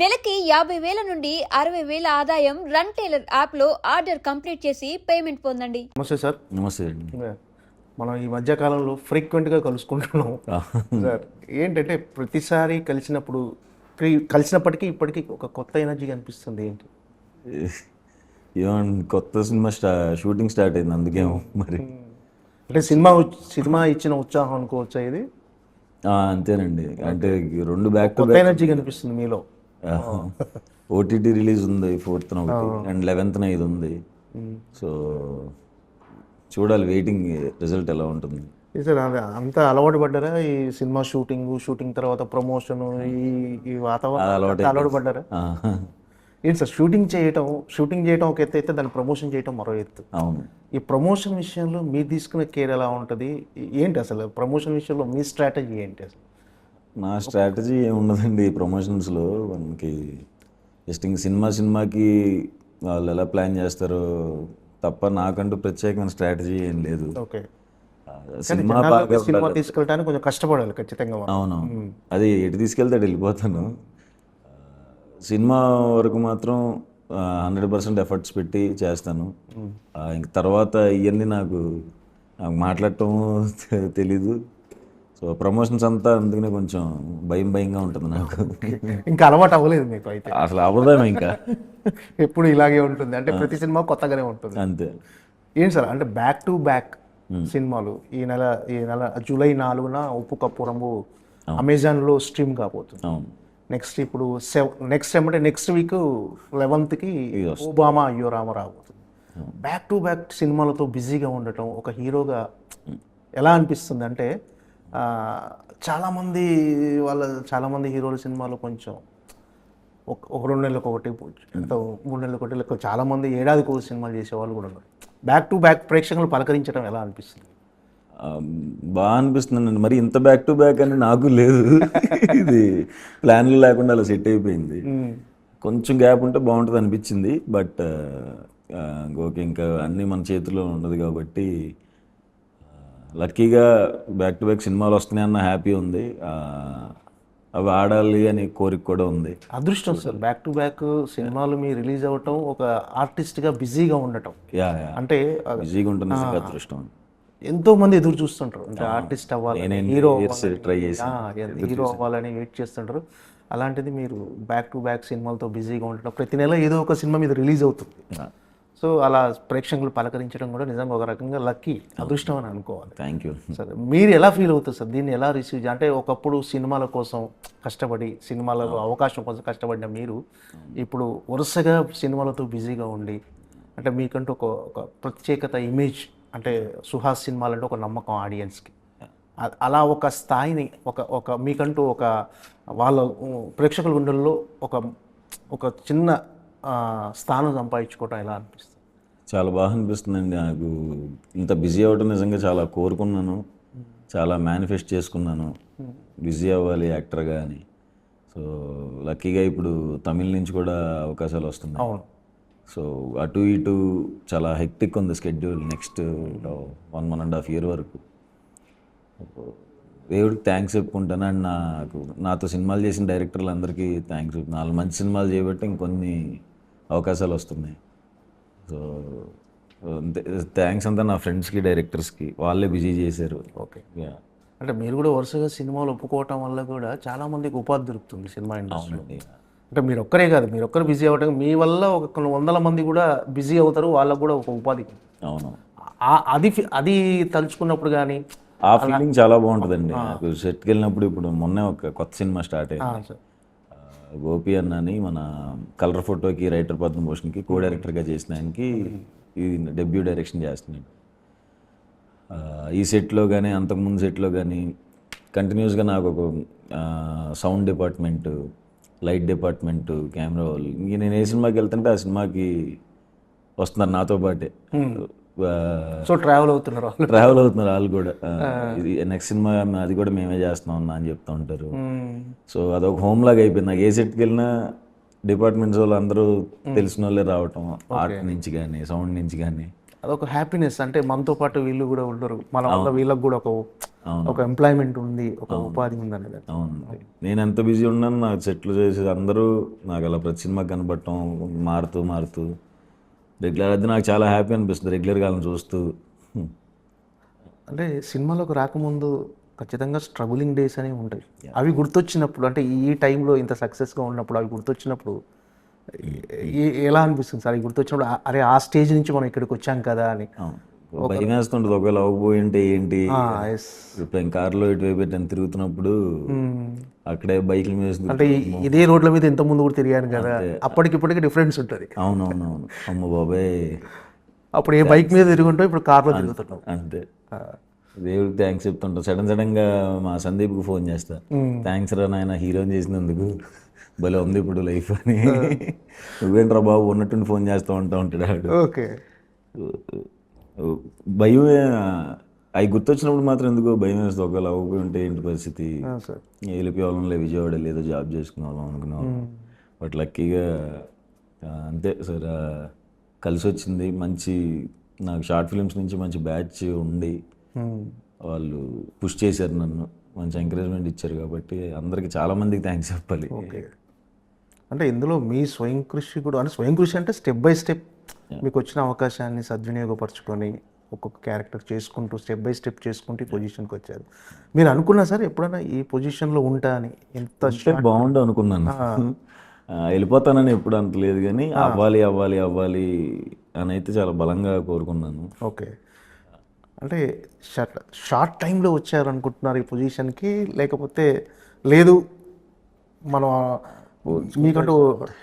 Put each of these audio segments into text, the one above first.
నెలకి యాభై వేల నుండి అరవై వేల ఆదాయం రన్ టైలర్ యాప్లో ఆర్డర్ కంప్లీట్ చేసి పేమెంట్ పొందండి. నమస్తే సార్. నమస్తే అండి. మనం ఈ మధ్య కాలంలో ఫ్రీక్వెంట్గా కలుసుకుంటున్నాం. సార్ ఏంటంటే ప్రతిసారి కలిసినప్పుడు కలిసినప్పటికీ ఇప్పటికీ ఒక కొత్త ఎనర్జీ కనిపిస్తుంది ఏంటి? కొత్త సినిమా స్టా షూటింగ్ స్టార్ట్ అయింది అందుకేమో మరి. అంటే సినిమా సినిమా ఇచ్చిన ఉత్సాహం అనుకోవచ్చా ఇది? ఆ, అంతేనండి. అంటే రెండు బ్యాక్ ఎనర్జీ కనిపిస్తుంది మీలో. ఓటీటీ రిలీజ్ ఉంది ఫోర్త్న ఒకటి అండ్ లెవెన్త్న ఇది ఉంది. సో చూడాలి వెయిటింగ్ రిజల్ట్ ఎలా ఉంటుంది. సార్ అంతా అలవాటు పడ్డారా? ఈ సినిమా షూటింగ్ షూటింగ్ తర్వాత ప్రమోషన్ ఈ ఈ వాతావరణం అలవాటు పడ్డారా? ఏంటి సార్ షూటింగ్ చేయటం షూటింగ్ చేయటం ఒక ఎత్తు అయితే దాన్ని ప్రమోషన్ చేయటం మరో ఎత్తు. అవును. ఈ ప్రమోషన్ విషయంలో మీరు తీసుకునే కేర్ ఎలా ఉంటుంది? ఏంటి అసలు ప్రమోషన్ విషయంలో మీ స్ట్రాటజీ ఏంటి అసలు? నా స్ట్రాటజీ ఏముండదండి ప్రమోషన్స్లో మనకి జస్ట్ ఇంక సినిమా సినిమాకి వాళ్ళు ఎలా ప్లాన్ చేస్తారో తప్ప నాకంటూ ప్రత్యేకమైన స్ట్రాటజీ ఏం లేదు. ఓకే. సినిమా బాగా సినిమా తీసుకెళ్ళడానికి కొంచెం కష్టపడాలి ఖచ్చితంగా. అవునవును. అది ఎటు తీసుకెళ్తే అటు వెళ్ళిపోతాను. సినిమా వరకు మాత్రం హండ్రెడ్ పర్సెంట్ ఎఫర్ట్స్ పెట్టి చేస్తాను. ఇంక తర్వాత ఇవన్నీ నాకు నాకు మాట్లాడటం తెలీదు. సో ప్రమోషన్స్ అంతా అందుకనే కొంచెం భయం భయంగా ఉంటుంది నాకు. ఇంకా అలవాటు అవ్వలేదు మీకు అయితే. అసలు అవ్వదాం ఇంకా. ఎప్పుడు ఇలాగే ఉంటుంది. అంటే ప్రతి సినిమా కొత్తగానే ఉంటుంది. అంతే. ఏంటి సార్? అంటే బ్యాక్ టు బ్యాక్ సినిమాలు ఈ నెల ఈ నెల జూలై నాలుగున ఉప్పు కప్పు రంగు అమెజాన్లో స్ట్రీమ్ కాబోతుంది. నెక్స్ట్ ఇప్పుడు నెక్స్ట్ ఏమంటే నెక్స్ట్ వీక్ లెవెన్త్కి ఓబామా అయ్యో రామ రాబోతుంది. బ్యాక్ టు బ్యాక్ సినిమాలతో బిజీగా ఉండటం ఒక హీరోగా ఎలా అనిపిస్తుంది అంటే చాలామంది వాళ్ళ చాలామంది హీరోల సినిమాలు కొంచెం ఒక ఒక రెండు నెలలకు ఒకటి ఎంతో మూడు నెలలకు ఒకటి లేక చాలామంది ఏడాదికి ఒక సినిమాలు చేసేవాళ్ళు కూడా ఉన్నారు. బ్యాక్ టు బ్యాక్ ప్రేక్షకులు పలకరించడం ఎలా అనిపిస్తుంది? బాగా అనిపిస్తుందండి. మరి ఇంత బ్యాక్ టు బ్యాక్ అని నాకు లేదు. ఇది ప్లాన్లు లేకుండా అలా సెట్ అయిపోయింది. కొంచెం గ్యాప్ ఉంటే బాగుంటుంది అనిపించింది. బట్ ఓకే ఇంకా అన్నీ మన చేతిలో ఉండదు కాబట్టి లక్కీగా బ్యాక్ టు బ్యాక్ సినిమాలు వస్తున్నాయి అన్న హ్యాపీ ఉంది. అవి ఆడాలి అనే కోరిక కూడా ఉంది. అదృష్టం సార్ బ్యాక్ టు బ్యాక్ సినిమాలు మీ రిలీజ్ అవ్వటం ఒక ఆర్టిస్ట్గా బిజీగా ఉండటం. అంటే బిజీగా ఉంటుంది అదృష్టం. ఎంతో మంది ఎదురు చూస్తుంటారు. అంటే ఆర్టిస్ట్ అవ్వాలి హీరో try చేసి హీరో అవ్వాలని వెయిట్ చేస్తుంటారు. అలాంటిది మీరు బ్యాక్ టు బ్యాక్ సినిమాలతో బిజీగా ఉండటం ప్రతి నెల ఏదో ఒక సినిమా మీద రిలీజ్ అవుతుంది. సో అలా ప్రేక్షకులు పలకరించడం కూడా నిజంగా ఒక రకంగా లక్కీ అదృష్టం అని అనుకోవాలి. థ్యాంక్ యూ సరే మీరు ఎలా ఫీల్ అవుతారు సార్? దీన్ని ఎలా రిసీవ్ అంటే ఒకప్పుడు సినిమాల కోసం కష్టపడి సినిమాలలో అవకాశం కోసం కష్టపడిన మీరు ఇప్పుడు వరుసగా సినిమాలతో బిజీగా ఉండి అంటే మీకంటూ ఒక ఒక ప్రత్యేకత ఇమేజ్ అంటే సుహాస్ సినిమాలంటే ఒక నమ్మకం ఆడియన్స్కి అలా ఒక స్థాయిని ఒక ఒక మీకంటూ ఒక వాళ్ళ ప్రేక్షకుల గుండెల్లో ఒక ఒక చిన్న స్థానం సంపాదించుకోవటం ఎలా అనిపిస్తుంది? చాలా బాగా అనిపిస్తుందండి. నాకు ఇంత బిజీ అవ్వడం నిజంగా చాలా కోరుకున్నాను. చాలా మేనిఫెస్ట్ చేసుకున్నాను. బిజీ అవ్వాలి యాక్టర్గా అని. సో లక్కీగా ఇప్పుడు తమిళ నుంచి కూడా అవకాశాలు వస్తున్నాయి. సో అటు ఇటు చాలా హెక్టిక్ ఉంది schedule next one one and half year వరకు. దేవుడికి థ్యాంక్స్ చెప్పుకుంటాను. అండ్ నాకు నాతో సినిమాలు చేసిన డైరెక్టర్లు అందరికీ థ్యాంక్స్ నాలుగు మంచి సినిమాలు చేయబట్టి ఇంకొన్ని అవకాశాలు వస్తున్నాయి. సో థ్యాంక్స్ అంతా నా ఫ్రెండ్స్కి డైరెక్టర్స్కి. వాళ్ళే బిజీ చేశారు. ఓకే. అంటే మీరు కూడా వరుసగా సినిమాలు ఒప్పుకోవటం వల్ల కూడా చాలా మందికి ఉపాధి దొరుకుతుంది సినిమా ఇండస్ట్రీలో. అవునండి అంటే మీరు ఒక్కరే కాదు మీరు ఒక్కరు బిజీ అవ్వటం మీ వల్ల ఒక కొన్ని వందల మంది కూడా బిజీ అవుతారు వాళ్ళకు కూడా ఒక ఉపాధి. అవును. అది అది తలుచుకున్నప్పుడు కానీ ఆ ఫీలింగ్ చాలా బాగుంటుందండి. సెట్కి వెళ్ళినప్పుడు ఇప్పుడు మొన్నే ఒక కొత్త సినిమా స్టార్ట్ అయింది. గోపి అన్న అని మన కలర్ ఫోటోకి రైటర్ పద్మభూషణ్కి కో డైరెక్టర్గా చేసిన ఆయనకి ఇది డెబ్యూ డైరెక్షన్ చేస్తున్నాడు. ఈ సెట్లో కానీ అంతకుముందు సెట్లో కానీ కంటిన్యూస్గా నాకు ఒక sound department light department camera వాళ్ళు ఇంక నేను ఏ సినిమాకి వెళ్తుంటే ఆ సినిమాకి వస్తున్నారు నాతో పాటే. సో ట్రావెల్ అవుతున్నారు వాళ్ళు. ట్రావెల్ అవుతున్నారు వాళ్ళు కూడా. ఇది నెక్స్ట్ సినిమా అది కూడా మేమే చేస్తున్నాం అన్న అని చెప్తూ ఉంటారు. సో అదొక హోమ్ లాగా అయిపోయింది. నాకు ఏ సెట్కి వెళ్ళినా డిపార్ట్మెంట్స్ వాళ్ళు అందరూ తెలిసిన వాళ్ళే రావటం ఆర్ట్ నుంచి కానీ సౌండ్ నుంచి కానీ అదొక హ్యాపీనెస్ అంటే మనతో పాటు వీళ్ళు కూడా ఉండరు. మన వల్ల వీళ్ళకి కూడా ఒక. ఒక ఎంప్లాయ్మెంట్ ఉంది ఒక ఉపాధి ఉంది అనేది. అవును. నేను ఎంత బిజీ ఉన్నాను నాకు సెట్లు చేసి అందరూ నాకు అలా ప్రతి సినిమా కనబడటం మారుతూ మారుతూ. రెగ్యులర్ అది నాకు చాలా హ్యాపీ అనిపిస్తుంది రెగ్యులర్గా వాళ్ళని చూస్తూ. అంటే సినిమాలోకి రాకముందు ఖచ్చితంగా స్ట్రగులింగ్ డేస్ అనేవి ఉంటాయి. అవి గుర్తొచ్చినప్పుడు అంటే ఈ టైంలో ఇంత సక్సెస్గా ఉన్నప్పుడు అవి గుర్తొచ్చినప్పుడు ఏ- ఎలా అనిపిస్తుంది సార్? అవి గుర్తొచ్చినప్పుడు అరే ఆ స్టేజ్ నుంచి మనం ఇక్కడికి వచ్చాం కదా అని. భయం వేస్తుంటుంది ఒకవేళ అవ్వబోయి ఉంటే ఏంటి ఇప్పుడు కార్లో ఇటువైపు పెట్టాను తిరుగుతున్నప్పుడు అక్కడే బైక్ల మీద అంటే ఇదే రోడ్ల మీద ఎంత ముందు కూడా తిరిగాను కదా అప్పటికిప్పటికి డిఫరెన్స్ ఉంటుంది. అవునవునవును. అమ్మ బాబాయ్. అప్పుడు ఏ బైక్ మీద తిరుగుంటాం ఇప్పుడు కార్లో తిరుగుతున్నాం అంతే. దేవుడికి థ్యాంక్స్ చెప్తుంటా. సడన్ సడన్గా మా సందీప్కి ఫోన్ చేస్తా. థ్యాంక్స్ రా నాయన హీరోని చేసినందుకు. భలే ఉంది ఇప్పుడు లైఫ్ అని. నువ్వేంట్రా బాబు ఉన్నట్టుండి ఫోన్ చేస్తూ ఉంటా ఉంటాడు ఓకే. భయం అవి గుర్తొచ్చినప్పుడు మాత్రం ఎందుకో భయం వేస్తుంది. ఒకవేళ అవ్వకపోయి ఉంటే ఏంటి పరిస్థితి. సార్. వెళ్ళిపోయే వాళ్ళం లే విజయవాడ లేదో జాబ్ చేసుకునే వాళ్ళం అనుకునే వాళ్ళం బట్ లక్కీగా అంతే సార్ కలిసి వచ్చింది మంచి నాకు షార్ట్ ఫిల్మ్స్ నుంచి మంచి బ్యాచ్ ఉండి వాళ్ళు పుష్ చేశారు నన్ను. మంచి ఎంకరేజ్మెంట్ ఇచ్చారు కాబట్టి అందరికి చాలా మందికి థ్యాంక్స్ చెప్పాలి. అంటే ఇందులో మీ స్వయం కృషి కూడా అంటే స్వయం కృషి అంటే స్టెప్ బై స్టెప్ మీకు వచ్చిన అవకాశాన్ని సద్వినియోగపరచుకొని ఒక్కొక్క క్యారెక్టర్ చేసుకుంటూ స్టెప్ బై స్టెప్ చేసుకుంటూ ఈ పొజిషన్కి వచ్చారు. మీరు అనుకున్నా సార్ ఎప్పుడైనా ఈ పొజిషన్లో ఉంటా అని ఎంత బాగుండు అనుకున్నాను. వెళ్ళిపోతానని ఎప్పుడు అంతలేదు కానీ అవ్వాలి అవ్వాలి అవ్వాలి అని అయితే చాలా బలంగా కోరుకున్నాను. ఓకే. అంటే షార్ట్ షార్ట్ టైంలో వచ్చారనుకుంటున్నారు ఈ పొజిషన్కి లేకపోతే లేదు మనం మీకంటూ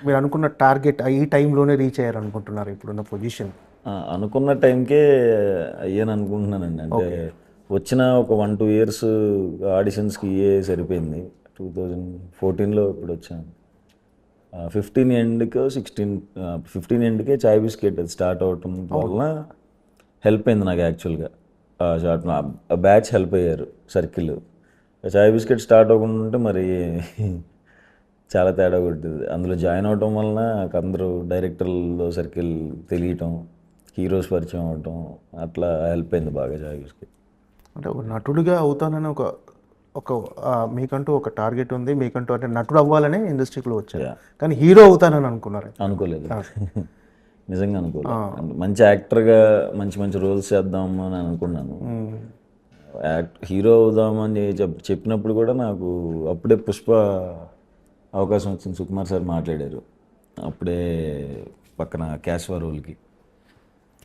మీరు అనుకున్న టార్గెట్ ఈ టైంలోనే రీచ్ అయ్యారనుకుంటున్నారు ఇప్పుడున్న పొజిషన్. అనుకున్న టైంకే అయ్యాను అనుకుంటున్నానండి అంటే వచ్చిన ఒక వన్ టూ ఇయర్స్ ఆడిషన్స్కి ఇయే సరిపోయింది. టూ థౌజండ్ ఫోర్టీన్లో ఇప్పుడు వచ్చాను. ఫిఫ్టీన్ ఎండ్కి సిక్స్టీన్ ఫిఫ్టీన్ ఎండ్కే చాయ్ బిస్కెట్ అది స్టార్ట్ అవటం వలన హెల్ప్ అయింది నాకు యాక్చువల్గా. షార్ట్ బ్యాచ్ హెల్ప్ అయ్యారు సర్కిల్. చాయ్ బిస్కెట్ స్టార్ట్ అవ్వకుండా ఉంటే మరి చాలా తేడా కొట్టింది అందులో జాయిన్ అవటం వలన అందరూ డైరెక్టర్లో సర్కిల్ తెలియటం హీరోస్ పరిచయం అవటం అట్లా హెల్ప్ అయింది బాగా బిస్కెట్ అంటే ఒక నటుడిగా అవుతానని ఒక ఒక మీకంటూ ఒక టార్గెట్ ఉంది. మీకంటూ అంటే నటుడు అవ్వాలనే ఇండస్ట్రీలో వచ్చారు. Yeah. కానీ హీరో అవుతానని అనుకున్నారు? అనుకోలేదు. నిజంగా అనుకోలేదు. మంచి యాక్టర్గా మంచి మంచి రోల్స్ చేద్దాం అని అనుకున్నాను. యాక్ట్ హీరో అవుదామని చెప్ చెప్పినప్పుడు కూడా నాకు అప్పుడే పుష్ప అవకాశం వచ్చింది. సుకుమార్ సార్ మాట్లాడారు. అప్పుడే పక్కన క్యాష్వా రోల్కి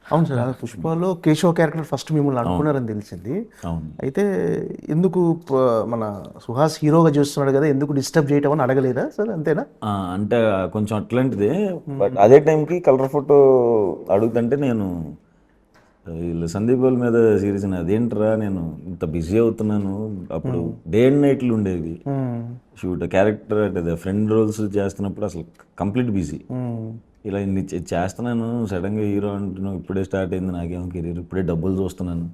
అవును సార్ పుష్పలో కేశవ క్యారెక్టర్ ఫస్ట్ మిమ్మల్ని అనుకున్నారని తెలిసింది. అవును. అయితే ఎందుకు మన సుహాస్ హీరోగా చూస్తున్నాడు కదా ఎందుకు డిస్టర్బ్ చేయటం అని అడగలేదా సార్? అంతేనా? అంటే కొంచెం అట్లాంటిదే బట్ అదే టైంకి కలర్ ఫోటో అడుగుతుంటే నేను వీళ్ళు సందీప్ వాళ్ళ మీద సీరియస్ అదేంట్రా నేను ఇంత బిజీ అవుతున్నాను? అప్పుడు డే అండ్ నైట్లు ఉండేవి. షూట్ క్యారెక్టర్ అంటే ఫ్రెండ్ రోల్స్ చేస్తున్నప్పుడు అసలు కంప్లీట్ బిజీ ఇలా ఇన్ని చేస్తున్నాను సడన్గా హీరో అంటున్నావు ఇప్పుడే స్టార్ట్ అయింది నాకేమో కెరీర్ ఇప్పుడే డబ్బులు చూస్తున్నాను.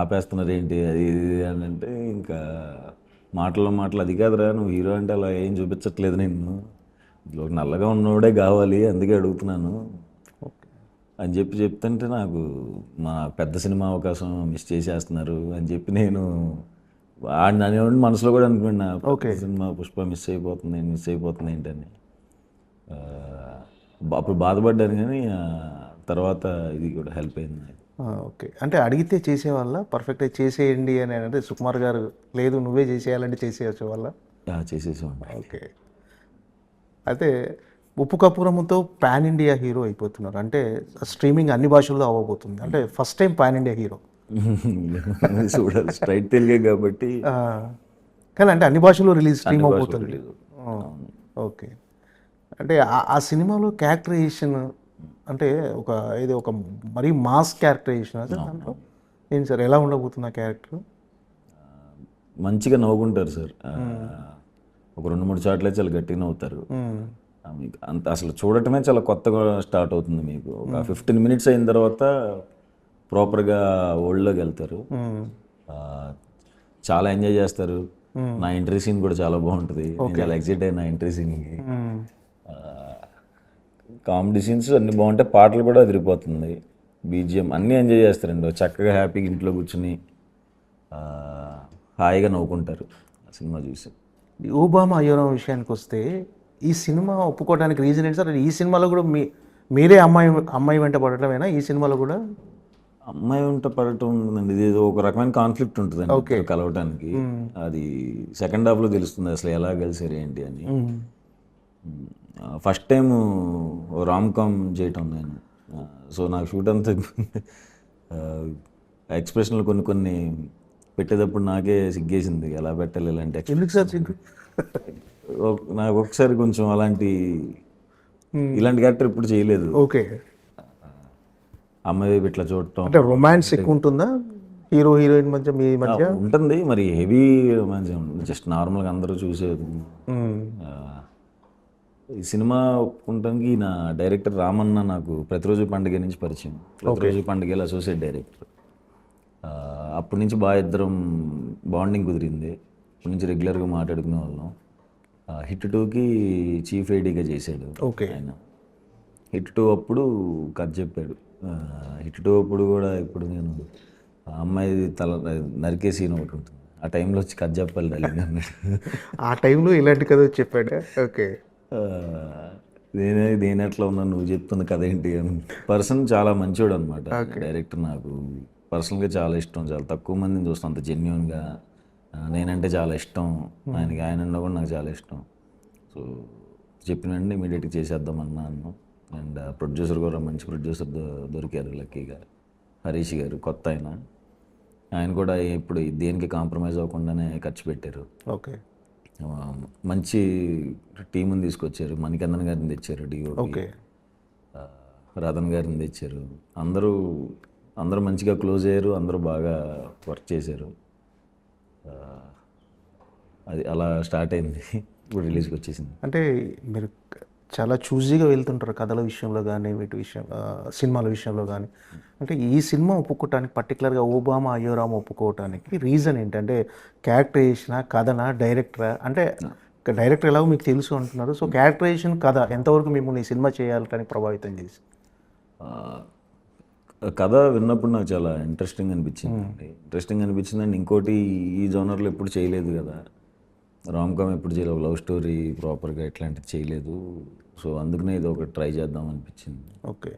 ఆపేస్తున్నారు ఏంటి అది ఇది అని అంటే ఇంకా మాటల్లో మాటలు అది కాదురా నువ్వు హీరో అంటే అలా ఏం చూపించట్లేదు నేను నల్లగా ఉన్నవాడే కావాలి అందుకే అడుగుతున్నాను. అని చెప్పి చెప్తుంటే నాకు మా పెద్ద సినిమా అవకాశం మిస్ చేసేస్తున్నారు అని చెప్పి నేను ఆడిని అనేవాడిని మనసులో కూడా అనుకున్నా పెద్ద సినిమా పుష్ప మిస్ అయిపోతుంది మిస్ అయిపోతుంది ఏంటని. అప్పుడు బాధపడ్డాను కానీ తర్వాత ఇది కూడా హెల్ప్ అయింది. ఓకే. అంటే అడిగితే చేసేవాళ్ళ? పర్ఫెక్ట్గా చేసేయండి అని అంటే సుకుమార్ గారు లేదు నువ్వే చేసేయాలంటే చేసేయచ్చు వాళ్ళ? ఆ, చేసేసేవాడిని. ఓకే. అయితే ఉప్పు కపూరంతో పాన్ ఇండియా హీరో అయిపోతున్నారు. అంటే స్ట్రీమింగ్ అన్ని భాషల్లో అవ్వబోతుంది. అంటే first time pan India hero. చూడాలి. స్ట్రైట్ తెలుగే కాబట్టి. కానీ అంటే అన్ని భాషల్లో రిలీజ్ స్ట్రీమ్. ఆ, ఓకే. అంటే ఆ- సినిమాలో క్యారెక్టరైజేషన్ అంటే ఒక ఇది ఒక మరీ మాస్ క్యారెక్టరైజేషన్ సార్ దాంట్లో? ఏంటి సార్ ఎలా ఉండబోతుంది ఆ క్యారెక్టర్? మంచిగా నవ్వుకుంటారు సార్. ఒక రెండు మూడు చోట్ల చాలా గట్టిగా నవ్వుతారు. మీకు అంత అసలు చూడటమే చాలా కొత్తగా స్టార్ట్ అవుతుంది మీకు. ఒక ఫిఫ్టీన్ మినిట్స్ అయిన తర్వాత ప్రాపర్గా ఓల్డ్లోకి వెళ్తారు. చాలా ఎంజాయ్ చేస్తారు. నా ఎంట్రీ సీన్ కూడా చాలా బాగుంటుంది. చాలా ఎక్సైట్ అయిన ఎంట్రీ సీన్కి. కామెడీ సీన్స్ అన్ని బాగుంటాయి పాటలు కూడా అదిరిపోతుంది. బీజిఎం అన్నీ ఎంజాయ్ చేస్తారండి. చక్కగా హ్యాపీగా ఇంట్లో కూర్చుని హాయిగా నవ్వుకుంటారు ఆ సినిమా చూసి. ఓబామా అయ్యోరం విషయానికి వస్తే ఈ సినిమా ఒప్పుకోవడానికి రీజన్ ఏంటి సార్? ఈ సినిమాలో కూడా మీ మీరే అమ్మాయి అమ్మాయి వెంట పడటమేనా? ఈ సినిమాలో కూడా? అమ్మాయి ఉంట పడటం ఉంటుందండి. ఇది ఒక రకమైన కాన్ఫ్లిక్ట్ ఉంటుందండి ఇద్దరు కలవటానికి. అది సెకండ్ హాఫ్లో తెలుస్తుంది అసలు ఎలా కలిసారు ఏంటి అని. ఫస్ట్ టైం రామ్ కామ్ చేయటం నేను. సో నాకు షూట్ అంతా ఎక్స్ప్రెషన్లు కొన్ని కొన్ని పెట్టేటప్పుడు నాకే సిగ్గేసింది. ఎలా పెట్టాలి ఇలాంటి. ఎందుకు సార్ నాకు ఒకసారి కొంచెం అలాంటి ఇలాంటి క్యారెక్టర్ ఇప్పుడు చేయలేదు. ఓకే. అమ్మాయి ఇట్లా చూడటం. అంటే రొమాన్స్ ఎక్కువ ఉంటుందా? హీరో హీరోయిన్ మధ్య మీ మధ్య? ఉంటుంది. మరి హెవీ ఉంటుంది జస్ట్ నార్మల్గా అందరూ చూసేది. ఆ, ఈ సినిమా ఒప్పుకుంటానికి నా డైరెక్టర్ రామన్న నాకు ప్రతిరోజు పండుగ నుంచి పరిచయం. ప్రతిరోజు పండుగలో అసోసియేట్ డైరెక్టర్ అప్పటి నుంచి బాగా ఇద్దరం బాండింగ్ కుదిరింది. అప్పటి నుంచి రెగ్యులర్గా మాట్లాడుకునే వాళ్ళం. హిట్ టూకి చీఫ్ ఐడీగా చేశాడు ఓకే. ఆయన. హిట్ టూ అప్పుడు కథ చెప్పాడు. హిట్ టూ అప్పుడు కూడా ఇప్పుడు నేను అమ్మాయి తల నరికే సీన్ ఒకటి ఉంటుంది. ఆ టైంలో వచ్చి కథ చెప్పాలి అన్నాడు. ఆ టైంలో ఇలాంటి కథ చెప్పాడా? ఓకే. నేనే నేను ఎట్లా ఉన్నా నువ్వు చెప్తున్న కథ ఏంటి అని. పర్సన్ చాలా మంచోడు అనమాట డైరెక్టర్ నాకు పర్సనల్గా చాలా ఇష్టం. చాలా తక్కువ మందిని చూస్తాను. అంత జెన్యున్గా నేనంటే చాలా ఇష్టం. ఆయనకి ఆయన ఉన్నా కూడా నాకు చాలా ఇష్టం. సో చెప్పినండి ఇమీడియట్గా చేసేద్దాం అన్నాను. అండ్ ప్రొడ్యూసర్ కూడా మంచి ప్రొడ్యూసర్ దొరికారు లక్కీగా హరీష్ గారు కొత్త ఆయన. ఆయన కూడా ఇప్పుడు దేనికి కాంప్రమైజ్ అవ్వకుండానే ఖర్చు పెట్టారు. ఓకే. మంచి టీముని తీసుకొచ్చారు. మణికందన్ గారిని తెచ్చారు డిఓ ఓకే. రతన్ గారిని తెచ్చారు. అందరూ అందరూ మంచిగా క్లోజ్ అయ్యారు అందరూ బాగా వర్క్ చేశారు. అది అలా స్టార్ట్ అయింది. ఇప్పుడు రిలీజ్కి వచ్చేసింది అంటే మీరు చాలా చూజీగా వెళ్తుంటారు కథల విషయంలో కానీ వీటి విషయం సినిమాల విషయంలో కానీ అంటే ఈ సినిమా ఒప్పుకోవటానికి పర్టికులర్గా ఓబామా అయ్యోరామ ఒప్పుకోవటానికి రీజన్ ఏంటంటే క్యారెక్టరైజేషన్ కథనా డైరెక్టరా? అంటే డైరెక్టర్ ఎలాగో మీకు తెలుసు అంటున్నారు. సో క్యారెక్టరైజేషన్ కథ ఎంతవరకు మిమ్మల్ని ఈ సినిమా చేయాలని ప్రభావితం చేసి కథ విన్నప్పుడు నాకు చాలా ఇంట్రెస్టింగ్ అనిపించింది అండి ఇంట్రెస్టింగ్ అనిపించింది అండ్ ఇంకోటి ఈ జోనర్లో ఎప్పుడు చేయలేదు కదా. రామ్ కామ్ ఎప్పుడు చేయలేదు. లవ్ స్టోరీ ప్రాపర్గా ఇట్లాంటిది చేయలేదు. సో అందుకనే ఇది ఒకటి ట్రై చేద్దాం అనిపించింది. ఓకే.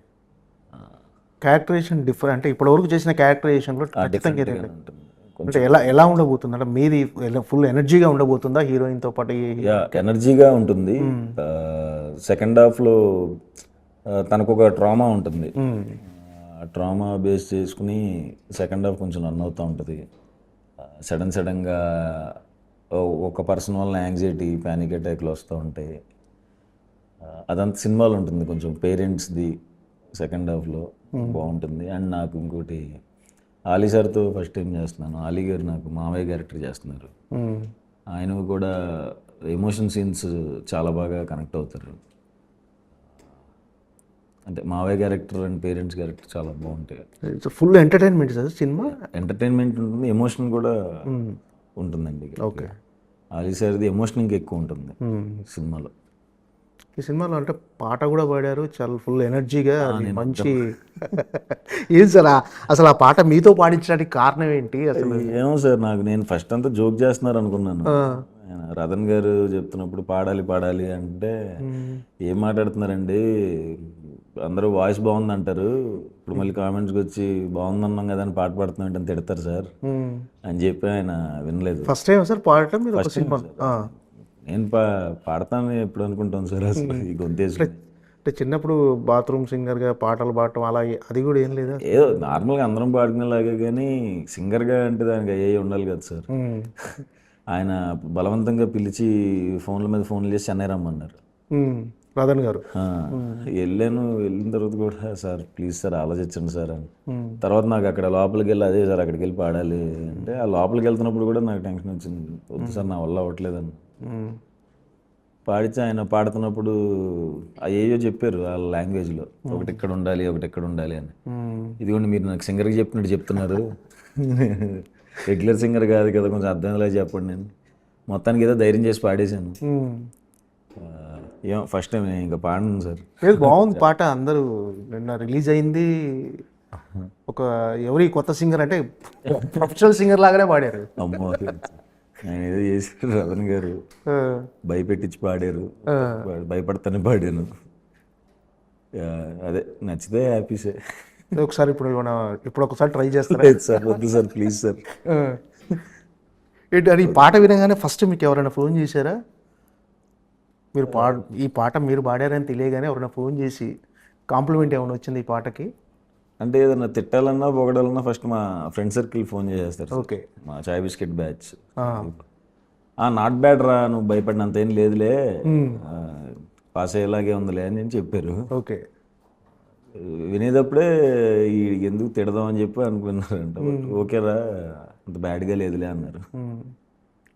క్యారెక్టరైజేషన్ డిఫరెంట్ అంటే ఇప్పటివరకు చేసిన ఉంటుంది. అంటే ఎలా ఎలా ఉండబోతుంది? అంటే మీది ఫుల్ ఎనర్జీగా ఉండబోతుందా హీరోయిన్తో పాటు ఎనర్జీగా ఉంటుంది. సెకండ్ హాఫ్లో తనకు ఒక ట్రామా ఉంటుంది. ట్రామా బేస్ చేసుకుని సెకండ్ హాఫ్ కొంచెం రన్ అవుతూ ఉంటుంది. సడన్ సడన్గా ఒక పర్సన్ వల్ల యాంగ్జైటీ ప్యానిక్ అటాక్లు వస్తూ ఉంటాయి. అదంతా సినిమాలో ఉంటుంది కొంచెం పేరెంట్స్ది సెకండ్ హాఫ్లో బాగుంటుంది. అండ్ నాకు ఇంకోటి ఆలీ సార్తో ఫస్ట్ టైం చేస్తున్నాను. ఆలీ గారు నాకు మావయ్య క్యారెక్టర్ చేస్తున్నారు. ఆయన కూడా ఎమోషన్ సీన్స్ చాలా బాగా కనెక్ట్ అవుతారు. అంటే మావయ్య క్యారెక్టర్ అండ్ పేరెంట్స్ క్యారెక్టర్ చాలా బాగుంటాయి. Full entertainment sir cinema? Entertainment ఉంటుంది ఎమోషన్ కూడా ఉంటుందండి ఓకే ఆలీ సార్ది ఎమోషన్ ఇంకా ఎక్కువ ఉంటుంది సినిమాలో. ఈ సినిమాలో అంటే పాట కూడా పాడారు చాలా ఫుల్ ఎనర్జీగా మంచి ఏం సార్ అసలు ఆ పాట మీతో పాడించడానికి కారణం ఏంటి అసలు? ఏమో సార్ నాకు నేను ఫస్ట్ అంతా జోక్ చేస్తున్నారు అనుకున్నాను. ఆయన రతన్ గారు చెప్తున్నప్పుడు పాడాలి పాడాలి అంటే ఏం మాట్లాడుతున్నారండి? అందరూ వాయిస్ బాగుంది అంటారు ఇప్పుడు మళ్ళీ కామెంట్స్కి వచ్చి బాగుందన్నాం కదా అని పాట పాడుతున్నాం అంటే తిడతారు సార్. అని చెప్పి ఆయన వినలేదు. ఫస్ట్ టైం సార్ పాడటం? మీరు. నేను పా పాడతాను ఎప్పుడు అనుకుంటాను సార్ అసలు ఈ గొంతేసుకుని అంటే చిన్నప్పుడు బాత్రూమ్ సింగర్గా పాటలు పాడటం అలా అది కూడా ఏం లేదా? ఏదో నార్మల్గా అందరం పాడుకునేలాగే కానీ సింగర్గా అంటే దానికి అయ్యే ఉండాలి కదా సార్. ఆయన బలవంతంగా పిలిచి ఫోన్ల మీద ఫోన్లు చేసి చెన్నై రమ్మన్నారు. మ్మ్. రతన్ గారు. ఆ, వెళ్ళాను. వెళ్ళిన తర్వాత కూడా సార్ ప్లీజ్ సార్ ఆలోచించండి సార్ అని. తర్వాత నాకు అక్కడ లోపలికి వెళ్ళి అదే సార్ అక్కడికి వెళ్ళి పాడాలి అంటే ఆ లోపలికి వెళ్తున్నప్పుడు కూడా నాకు టెన్షన్ వచ్చింది. వద్దు సార్ నా వల్ల అవ్వట్లేదని. పాడితే ఆయన పాడుతున్నప్పుడు అయ్యో చెప్పారు వాళ్ళ లాంగ్వేజ్లో. ఒకటి ఇక్కడ ఉండాలి ఒకటి ఇక్కడ ఉండాలి అని. ఇదిగోండి మీరు నాకు సింగర్కి చెప్పినట్టు చెప్తున్నారు. రెగ్యులర్ సింగర్ కాదు కదా కొంచెం అర్థమయ్యేలా చెప్పండి నేను. మొత్తానికి ఏదో ధైర్యం చేసి పాడేశాను. ఏమో ఫస్ట్ టైం ఇంకా పాడను సార్. లేదు బాగుంది పాట అందరూ నిన్న రిలీజ్ అయింది. ఒక ఎవరి కొత్త సింగర్ అంటే ప్రొఫెషనల్ సింగర్ లాగానే పాడారు. అమ్మో ఆయన ఏదో చేశారు రతన్ గారు. భయపెట్టించి పాడారు. భయపడతానే పాడాను. అదే నచ్చితే హ్యాపీసే ఒకసారి ఇప్పుడు ఇప్పుడు ఒకసారి ట్రై చేస్తారా? లేదు సార్ వద్దు సార్ ప్లీజ్ సార్. ఏంటి అని ఈ పాట వినగానే ఫస్ట్ మీకు ఎవరైనా ఫోన్ చేశారా? మీరు పా ఈ పాట మీరు పాడారని తెలియగానే ఎవరైనా ఫోన్ చేసి కాంప్లిమెంట్ ఏమైనా వచ్చింది ఈ పాటకి? అంటే ఏదన్నా తిట్టాలన్నా పొగడాలన్నా ఫస్ట్ మా ఫ్రెండ్ సర్కిల్ ఫోన్ చేసేస్తారు. ఓకే. మా చాయ్ బిస్కెట్ బ్యాచ్. ఆ. నాట్ బ్యాడ్ రా నువ్వు భయపడినంత ఏం లేదులే. పాస్ అయ్యేలాగే ఉందిలే అని చెప్పారు. ఓకే. వినేటప్పుడే ఈ ఎందుకు తిడదాం అని చెప్పి అనుకున్నారంట. ఓకేరా అంత బ్యాడ్గా లేదులే అన్నారు.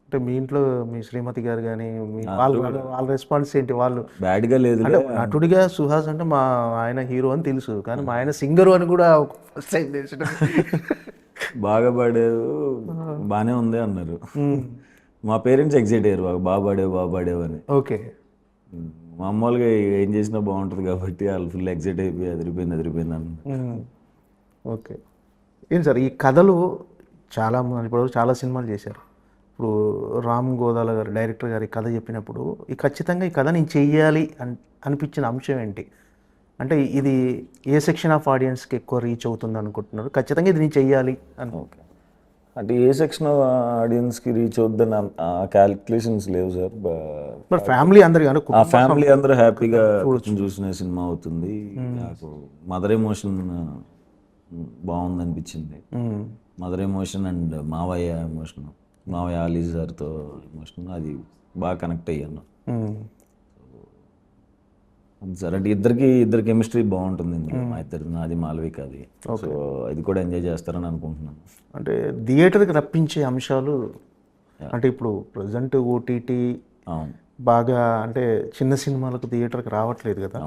అంటే మీ ఇంట్లో మీ శ్రీమతి గారు కానీ మీ వాళ్ళు వాళ్ళ- రెస్పాన్స్ ఏంటి? వాళ్ళు బ్యాడ్గా లేదులే. అంటే నటుడిగా సుహాస్ అంటే మా ఆయన హీరో అని తెలుసు. కానీ మా ఆయన సింగరు అని కూడా ఫస్ట్ టైం తెలిసిన బాగా పాడారు. బాగానే ఉంది అన్నారు. మా పేరెంట్స్ ఎగ్జైట్ అయ్యారు. బాగా బాగా పాడావు బాగా పాడావు అని. ఓకే. మామూలుగా ఏం చేసినా బాగుంటుంది కాబట్టి వాళ్ళు ఫుల్ ఎగ్జైట్ అయిపోయి అదిరిపోయింది అదిరిపోయింది అన్నారు ఉమ్. ఓకే. ఏం సార్ ఈ కథలు చాలా మంది ఇప్పుడు చాలా సినిమాలు చేశారు. ఇప్పుడు రామ్ గోదాల గారు డైరెక్టర్ గారు ఈ కథ చెప్పినప్పుడు ఈ ఖచ్చితంగా ఈ కథ నేను చెయ్యాలి అని అనిపించిన అంశం ఏంటి? అంటే ఇది ఏ సెక్షన్ ఆఫ్ ఆడియన్స్కి ఎక్కువ రీచ్ అవుతుంది అనుకుంటున్నారు? ఖచ్చితంగా ఇది నేను చెయ్యాలి అని ఓకే. అంటే ఏ సెక్షన్ ఆడియన్స్కి రీచ్ అవుద్దని క్యాలిక్యులేషన్స్ లేవు సార్. ఫ్యామిలీ ఆ ఫ్యామిలీ అందరూ హ్యాపీగా కూర్చొని చూసిన సినిమా అవుతుంది. నాకు మదర్ ఎమోషన్ బాగుంది అనిపించింది. మదర్ ఎమోషన్ అండ్ మావయ్య ఎమోషన్ మావయ్య అలీ సార్తో ఎమోషన్ అది బాగా కనెక్ట్ అయ్యాను. సార్ అంటే ఇద్దరికి ఇద్దరు కెమిస్ట్రీ బాగుంటుంది ఇందులో. మా ఇద్దరు నాది మాలవిక అది. సో అది కూడా ఎంజాయ్ చేస్తారని అనుకుంటున్నాను. అంటే థియేటర్కి రప్పించే అంశాలు అంటే ఇప్పుడు ప్రజెంట్ ఓటీటీ బాగా అంటే చిన్న సినిమాలకు థియేటర్కి రావట్లేదు కదా.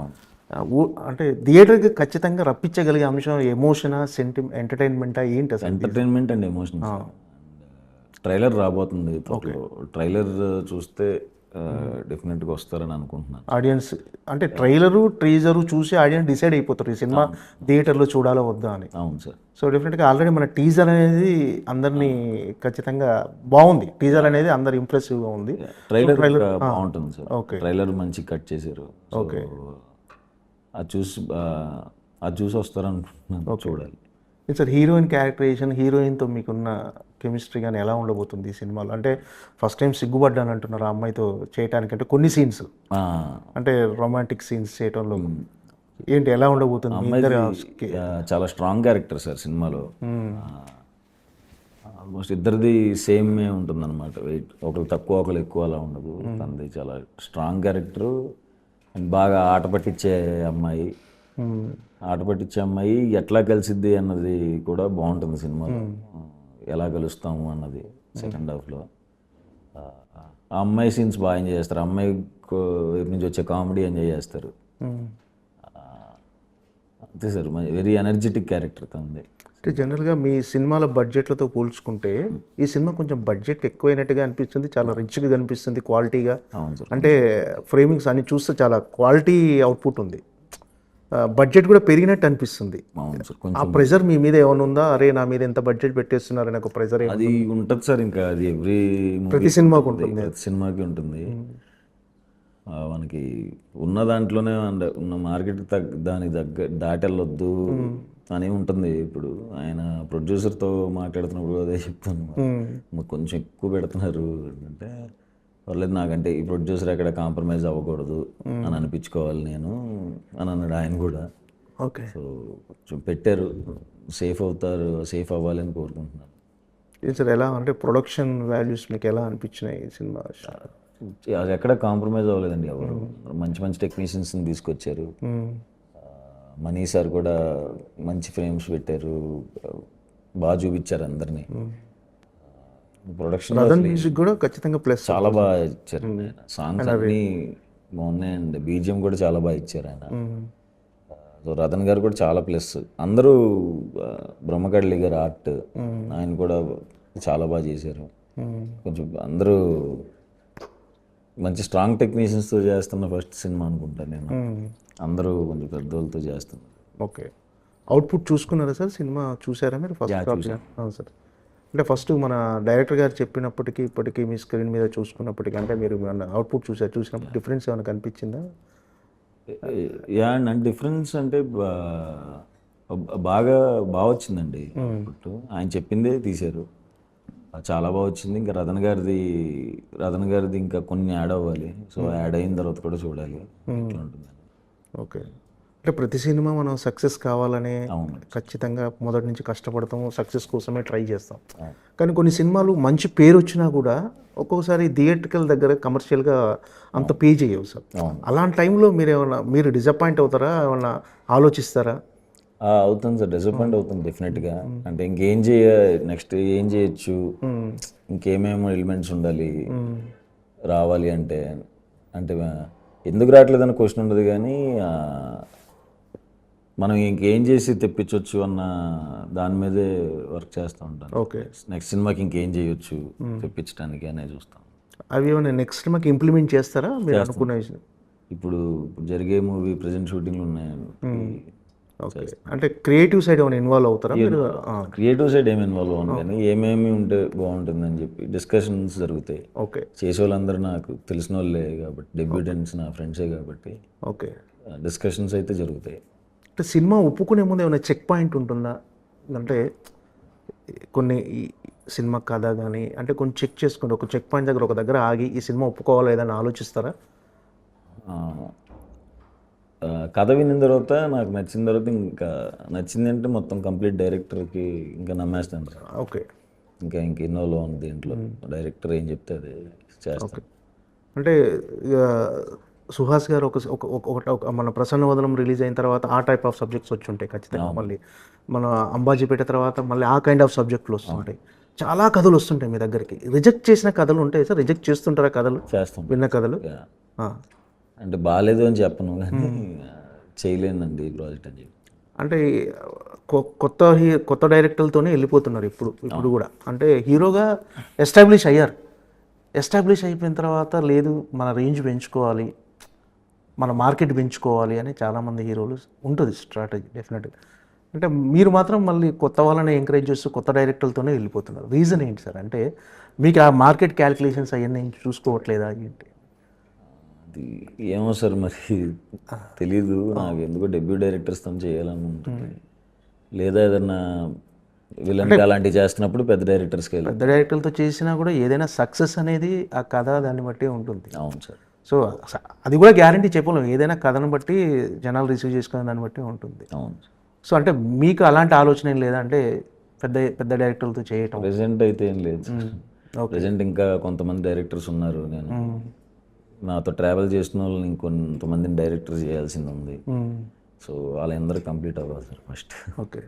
అంటే థియేటర్కి ఖచ్చితంగా రప్పించగలిగే అంశం ఎమోషనా సెంటి ఎంటర్టైన్మెంటా ఏంటి అసలు? Entertainment and emotions. ట్రైలర్ రాబోతుంది. ట్రైలర్ చూస్తే డెఫినెట్గా వస్తారని అనుకుంటున్నాను. ఆడియన్స్ అంటే ట్రైలరు ట్రీజరు చూసి ఆడియన్స్ డిసైడ్ అయిపోతారు. ఈ సినిమా థియేటర్లో చూడాలా వద్దా అని. అవును సార్. సో డెఫినెట్గా ఆల్రెడీ మన టీజర్ అనేది అందరినీ ఖచ్చితంగా బాగుంది. టీజర్ అనేది అందరు ఇంప్రెసివ్గా ఉంది. ట్రైలర్ బాగుంటుంది సార్. ఓకే. ట్రైలర్ మంచి కట్ చేశారు. ఓకే అది చూసి ఆ, అది చూసి వస్తారనుకుంటున్నాను. చూడాలి. సార్ హీరోయిన్ క్యారెక్టరైజేషన్ హీరోయిన్తో మీకున్న కెమిస్ట్రీ కానీ ఎలా ఉండబోతుంది ఈ సినిమాలో? అంటే ఫస్ట్ టైం సిగ్గుపడ్డాను అంటున్నారు ఆ అమ్మాయితో చేయడానికి అంటే కొన్ని సీన్స్. అంటే రొమాంటిక్ సీన్స్ చేయటంలో ఏంటి ఎలా ఉండబోతుంది? చాలా స్ట్రాంగ్ క్యారెక్టర్ సార్ సినిమాలో. ఆల్మోస్ట్ ఇద్దరిది సేమే ఉంటుంది అనమాట వెయిట్ ఒకరు తక్కువ ఒకరు ఎక్కువ అలా ఉండదు. తనది చాలా స్ట్రాంగ్ క్యారెక్టర్. అండ్ బాగా ఆట పట్టించే అమ్మాయి. మ్మ్. ఆట పట్టించే అమ్మాయి ఎట్లా కలిసిద్ది అన్నది కూడా బాగుంటుంది సినిమాలో. ఎలా కలుస్తాము అన్నది సెకండ్ హాఫ్లో ఆ అమ్మాయి సీన్స్ బాగా ఎంజాయ్ చేస్తారు. అమ్మాయి వైపు నుంచి వచ్చే కామెడీ ఎంజాయ్ చేస్తారు. మ్మ్. అంతే సార్. వెరీ ఎనర్జెటిక్ క్యారెక్టర్ తనది. అంటే జనరల్గా మీ సినిమాల బడ్జెట్లతో పోల్చుకుంటే ఈ సినిమా కొంచెం బడ్జెట్ ఎక్కువైనట్టుగా అనిపిస్తుంది చాలా రిచ్గా కనిపిస్తుంది క్వాలిటీగా అవును సార్. అంటే ఫ్రేమింగ్స్ అన్ని చూస్తే చాలా క్వాలిటీ అవుట్పుట్ ఉంది. బడ్జెట్ కూడా పెరిగినట్టు అనిపిస్తుంది. ఆ ప్రెజర్ మీ మీద ఏమైనా ఉందా? అరే నా మీద ఎంత బడ్జెట్ పెట్టేస్తున్నారని ఒక ప్రెజర్ అది ఉంటుంది సార్ ఇంకా అది ఎవ్రీ ప్రతి సినిమాకు ఉంటుంది. ప్రతి సినిమాకి ఉంటుంది. మనకి ఉన్న దాంట్లోనే ఉన్న మార్కెట్ తగ్గ దానికి తగ్గ దాటి వెళ్ళొద్దు అని ఉంటుంది ఇప్పుడు. ఆయన ప్రొడ్యూసర్తో మాట్లాడుతున్నప్పుడు అదే చెప్తాను. మాకు కొంచెం ఎక్కువ పెడుతున్నారు. అంటే పర్లేదు నాకంటే ఈ ప్రొడ్యూసర్ ఎక్కడ కాంప్రమైజ్ అవ్వకూడదు అని అనిపించుకోవాలి నేను అని అన్నాడు ఆయన కూడా. ఓకే సో కొంచెం పెట్టారు. సేఫ్ అవుతారు సేఫ్ అవ్వాలని కోరుకుంటున్నాను. సార్ ఎలా అంటే ప్రొడక్షన్ వాల్యూస్ మీకు ఎలా అనిపించినాయి ఈ సినిమా? అది ఎక్కడ కాంప్రమైజ్ అవ్వలేదండి ఎవరు. మంచి మంచి టెక్నీషియన్స్ని తీసుకొచ్చారు. ఆ, మనీ సార్ కూడా మంచి ఫ్రేమ్స్ పెట్టారు. బాగా చూపించారు అందరినీ. ప్రొడక్షన్ రతన్ మ్యూజిక్ కూడా ఖచ్చితంగా ప్లస్ చాలా బాగా ఇచ్చారు. సాంగ్స్ అన్ని బాగున్నాయి అండ్ బీజిఎం కూడా చాలా బాగా ఇచ్చారు ఆయన. సో రతన్ గారు కూడా చాలా ప్లస్ అందరూ బ్రహ్మకడ్లి గారు ఆర్ట్ ఆయన కూడా చాలా బాగా చేశారు. కొంచెం అందరూ మంచి స్ట్రాంగ్ టెక్నీషియన్స్తో చేస్తున్న ఫస్ట్ సినిమా అనుకుంటా నేను. అందరూ కొంచెం పెద్దోళ్ళతో చేస్తున్నారు. ఓకే అవుట్పుట్ చూసుకున్నారా సార్? సినిమా చూసారా మీరు? First sir. అంటే ఫస్ట్ మన డైరెక్టర్ గారు చెప్పినప్పటికీ ఇప్పటికీ మీ స్క్రీన్ మీద చూసుకున్నప్పటికీ అంటే మీరు అవుట్పుట్ చూసారు చూసినప్పుడు డిఫరెన్స్ ఏమైనా కనిపించిందా? యా అండ్ డిఫరెన్స్ అంటే బాగా బాగా వచ్చిందండి. ఆయన చెప్పిందే తీశారు. చాలా బాగా వచ్చింది. ఇంకా రతన్ గారిది రతన్ గారిది ఇంకా కొన్ని యాడ్ అవ్వాలి. సో యాడ్ అయిన తర్వాత కూడా చూడాలి. ఎట్లా ఉంటుంది ఓకే. అంటే ప్రతి సినిమా మనం సక్సెస్ కావాలనే అవును. ఖచ్చితంగా మొదటి నుంచి కష్టపడతాము సక్సెస్ కోసమే ట్రై చేస్తాం. కానీ కొన్ని సినిమాలు మంచి పేరు వచ్చినా కూడా ఒక్కొక్కసారి థియేట్రికల్ దగ్గర కమర్షియల్గా అంత పే చేయవు సార్. అవును. అలాంటి టైంలో మీరు ఏమైనా మీరు డిసప్పాయింట్ అవుతారా? ఏమన్నా ఆలోచిస్తారా? అవుతుంది సార్. డిసప్పాయింట్ అవుతుంది డెఫినెట్గా అంటే ఇంకేం చేయ నెక్స్ట్ ఏం చేయొచ్చు? ఇంకేమేమో ఎలిమెంట్స్ ఉండాలి. రావాలి అంటే అంటే ఎందుకు రావట్లేదు అన్న క్వశ్చన్ ఉండదు కానీ మనం ఇంకేం చేసి తెప్పించవచ్చు అన్న దాని మీదే వర్క్ చేస్తూ ఉంటాను. ఓకే. నెక్స్ట్ సినిమాకి ఇంకేం చేయొచ్చు తెప్పించడానికి అనేది చూస్తాం అవి ఏమైనా నెక్స్ట్ మాకు ఇంప్లిమెంట్ చేస్తారా? మీరు అనుకునే విషయం? ఇప్పుడు జరిగే మూవీ ప్రజెంట్ షూటింగ్లు ఉన్నాయండి ఓకే. అంటే క్రియేటివ్ సైడ్ ఏమైనా ఇన్వాల్వ్ అవుతారా? మీరు క్రియేటివ్ సైడ్ ఏమి ఇన్వాల్వ్ అవ్వను కానీ ఏమేమి ఉంటే బాగుంటుందని చెప్పి డిస్కషన్స్ జరుగుతాయి. ఓకే. చేసే వాళ్ళందరూ నాకు తెలిసిన వాళ్ళే కాబట్టి డెబ్యూటెంట్స్ నా ఫ్రెండ్సే కాబట్టి ఓకే. డిస్కషన్స్ అయితే జరుగుతాయి. అంటే సినిమా ఒప్పుకునే ముందు ఏమైనా చెక్ పాయింట్ ఉంటుందా? అంటే కొన్ని సినిమా కథ కానీ అంటే కొన్ని చెక్ చేసుకుంటే ఒక చెక్ పాయింట్ దగ్గర ఒక దగ్గర ఆగి ఈ సినిమా ఒప్పుకోవాలా ఏదైనా ఆలోచిస్తారా? కథ విన్న తర్వాత నాకు నచ్చిన తర్వాత ఇంకా నచ్చిందంటే మొత్తం కంప్లీట్ డైరెక్టర్కి ఇంకా నమ్మేస్తాను ఓకే. ఇంకా ఇంక ఇన్నోలో ఉంది దీంట్లో. డైరెక్టర్ ఏం చెప్తే అది చేస్తాను. అంటే ఇక సుహాస్ గారు ఒక ఒక- మన ప్రసన్న వదనం రిలీజ్ అయిన తర్వాత ఆ టైప్ ఆఫ్ సబ్జెక్ట్స్ వచ్చి ఉంటాయి ఖచ్చితంగా మళ్ళీ. మన అంబాజీపేట తర్వాత మళ్ళీ ఆ కైండ్ ఆఫ్ సబ్జెక్టులు వస్తుంటాయి. చాలా కథలు వస్తుంటాయి మీ దగ్గరికి. రిజెక్ట్ చేసిన కథలు ఉంటాయి సార్. రిజెక్ట్ చేస్తుంటారా కథలు? చేస్తాం విన్న కథలు. అంటే బాగాలేదు అని చెప్పను కానీ చేయలేనండి ఈ ప్రాజెక్ట్ అని చెప్పి. అంటే కొత్త హీ కొత్త డైరెక్టర్లతోనే వెళ్ళిపోతున్నారు ఇప్పుడు ఇప్పుడు కూడా. అంటే హీరోగా ఎస్టాబ్లిష్ అయ్యారు. ఎస్టాబ్లిష్ అయిపోయిన తర్వాత లేదు మన రేంజ్ పెంచుకోవాలి మన మార్కెట్ పెంచుకోవాలి అని చాలామంది హీరోలు ఉంటుంది స్ట్రాటజీ డెఫినెట్గా. అంటే మీరు మాత్రం మళ్ళీ కొత్త వాళ్ళని ఎంకరేజ్ చేస్తూ కొత్త డైరెక్టర్లతోనే వెళ్ళిపోతున్నారు. రీజన్ ఏంటి సార్? అంటే మీకు ఆ మార్కెట్ క్యాలిక్యులేషన్స్ అవన్నీ చూసుకోవట్లేదా ఏంటి? అది ఏమో సార్ మరి తెలీదు. నాకు ఎందుకో డెబ్యూ డైరెక్టర్స్తో చేయాలని ఉంటుంది. లేదా ఏదన్నా విలన్ అలాంటివి చేస్తున్నప్పుడు పెద్ద డైరెక్టర్స్కి వెళ్ళి పెద్ద డైరెక్టర్లతో చేసినా కూడా ఏదైనా సక్సెస్ అనేది ఆ కథ దాన్ని బట్టి ఉంటుంది. అవును సార్. సో అది కూడా గ్యారంటీ చెప్పలేము ఏదైనా కథను బట్టి జనాలు రిసీవ్ చేసుకునే దాన్ని బట్టి ఉంటుంది. అవును. సో అంటే మీకు అలాంటి ఆలోచన ఏం లేదా? అంటే పెద్ద పెద్ద డైరెక్టర్లతో చేయటం. ప్రెసెంట్ అయితే ఏం లేదు. ప్రెసెంట్ ఇంకా కొంతమంది డైరెక్టర్స్ ఉన్నారు నేను. నాతో ట్రావెల్ చేసిన వాళ్ళని ఇంకొంతమందిని డైరెక్టర్ చేయాల్సింది ఉంది. సో వాళ్ళందరూ కంప్లీట్ అవ్వాలి సార్ ఫస్ట్. ఓకే.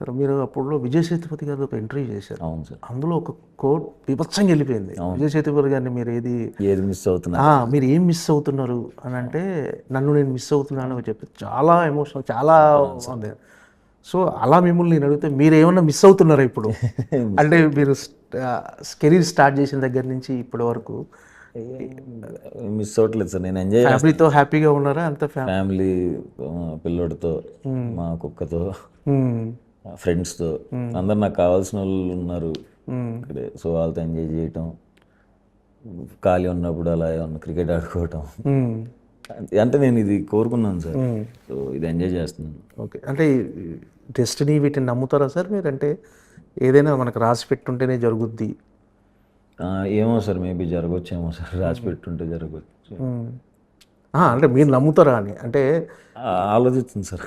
సార్ మీరు అప్పుడు విజయ్ సేతుపతి గారితో ఒక ఇంటర్వ్యూ చేశారు. అవును సార్. అందులో ఒక కోడ్ బీభత్సంగా వెళ్ళిపోయింది. విజయ్ సేతుపతి గారిని మీరు ఏది ఏది మిస్ అవుతున్నా ఆ, మీరు ఏం మిస్ అవుతున్నారు అని అంటే నన్ను నేను మిస్ అవుతున్నాను అని చెప్పి చాలా ఎమోషనల్ చాలా ఉంది. సో అలా మిమ్మల్ని నేను అడిగితే మీరు ఏమన్నా మిస్ అవుతున్నారా ఇప్పుడు? అంటే మీరు కెరీర్ స్టార్ట్ చేసిన దగ్గర నుంచి ఇప్పటి వరకు మిస్ అవ్వట్లేదు సార్. నేను ఎంజాయ్ ఫ్యామిలీతో హ్యాపీగా ఉన్నారా? అంత ఫ్యా ఫ్యామిలీ పిల్లోడితో మా కుక్కతో. ఫ్రెండ్స్తో. అందరు నాకు కావాల్సిన వాళ్ళు ఉన్నారు. ఇక్కడే. సో వాళ్ళతో ఎంజాయ్ చేయటం ఖాళీ ఉన్నప్పుడు అలా ఏమన్నా క్రికెట్ ఆడుకోవటం. అంటే నేను ఇది కోరుకున్నాను సార్. సో ఇది ఎంజాయ్ చేస్తున్నాను. ఓకే. అంటే డెస్టినీ వీటిని నమ్ముతారా సార్ మీరు? అంటే ఏదైనా మనకు రాసి పెట్టుంటేనే జరుగుద్ది. ఏమో సార్ మేబీ జరగవచ్చేమో సార్. రాసి పెట్టుంటే జరగవచ్చు ఆ, అంటే మీరు నమ్ముతారా అని. అంటే ఆలోచిస్తుంది సార్.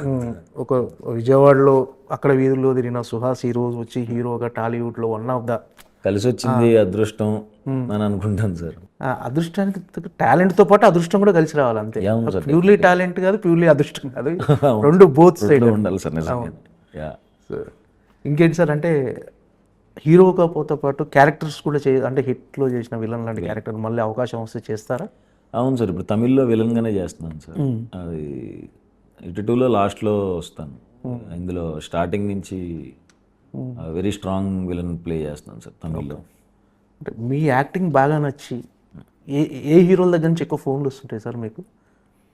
ఒక విజయవాడలో అక్కడ వీధుల్లో తిరిగిన సుహాస్ ఈ రోజు వచ్చి హీరోగా టాలీవుడ్లో వన్ ఆఫ్ ద కలిసి వచ్చింది అదృష్టం అని అనుకుంటాను సార్. అదృష్టానికి టాలెంట్తో పాటు అదృష్టం కూడా కలిసి రావాలి అంతే ప్యూర్లీ టాలెంట్ కాదు ప్యూర్లీ అదృష్టం కాదు. రెండు బోత్ సైడ్ ఉండాలి సార్ ఇంకేంటి సార్ అంటే హీరోగా పోతో పాటు క్యారెక్టర్స్ కూడా చే అంటే హిట్లో చేసిన విలన్ లాంటి క్యారెక్టర్ మళ్ళీ అవకాశం వస్తే చేస్తారా? అవును సార్ ఇప్పుడు తమిళ్ళో విలన్గానే చేస్తున్నాను సార్. అది ఇటు టూలో లాస్ట్లో వస్తాను. ఇందులో స్టార్టింగ్ నుంచి వెరీ స్ట్రాంగ్ విలన్ ప్లే చేస్తున్నాను సార్ తమిళ్ళో. అంటే మీ యాక్టింగ్ బాగా నచ్చి ఏ ఏ హీరోల దగ్గర నుంచి ఎక్కువ ఫోన్లు వస్తుంటాయి సార్ మీకు?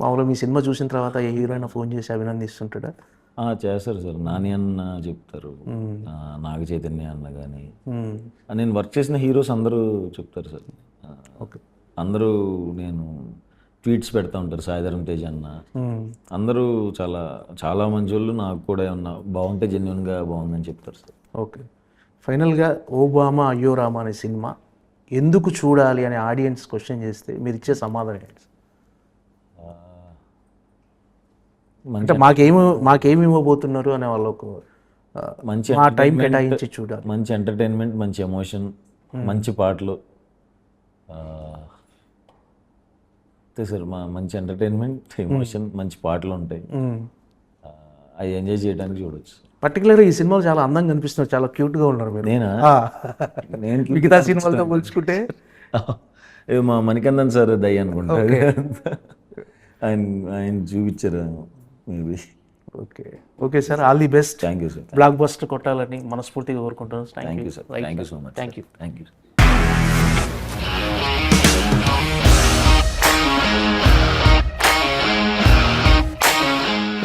మామూలుగా మీ సినిమా చూసిన తర్వాత ఏ హీరోయిన్ ఫోన్ చేసి అభినందిస్తుంటాడా? ఆ, చేస్తారు సార్. నాని అన్న చెప్తారు. నాగ చైతన్య అన్న కానీ. నేను వర్క్ చేసిన హీరోస్ అందరూ చెప్తారు సార్. ఓకే. అందరూ నేను ట్వీట్స్ పెడతా ఉంటారు సాయిధరం తేజ్ అన్న. అందరూ చాలా చాలా మంచి వాళ్ళు నాకు కూడా ఏమన్నా బాగుంటే జెన్యున్గా బాగుందని చెప్తారు సార్. ఓకే. ఫైనల్గా ఓబామా అయ్యో రామా అనే సినిమా ఎందుకు చూడాలి అనే ఆడియన్స్ క్వశ్చన్ చేస్తే మీరు ఇచ్చే సమాధానం ఏంటి అంటే మాకేమి మాకేమి ఇవ్వబోతున్నారు అనే వాళ్ళకు మంచి టైం కేటాయించి చూడాలి. మంచి ఎంటర్టైన్మెంట్ మంచి ఎమోషన్ మంచి పాటలు అంతే సార్ మా మంచి ఎంటర్టైన్మెంట్ ఎమోషన్ మంచి పాటలు ఉంటాయి. అవి ఎంజాయ్ చేయడానికి చూడొచ్చు. పర్టికులర్గా ఈ సినిమాలో చాలా అందంగా కనిపిస్తున్నారు చాలా క్యూట్గా ఉన్నారు మీరు. నేనా. నేను మిగతా సినిమాలతో పోల్చుకుంటే? మా మణికందన్ సార్ దయ్య అనుకుంటా. ఆయన ఆయన చూపించారు maybe. Okay. Okay sir all the best. Thank you sir blockbuster కొట్టాలని మనస్ఫూర్తిగా కోరుకుంటున్నాను. Thank you sir thank you so much thank you thank you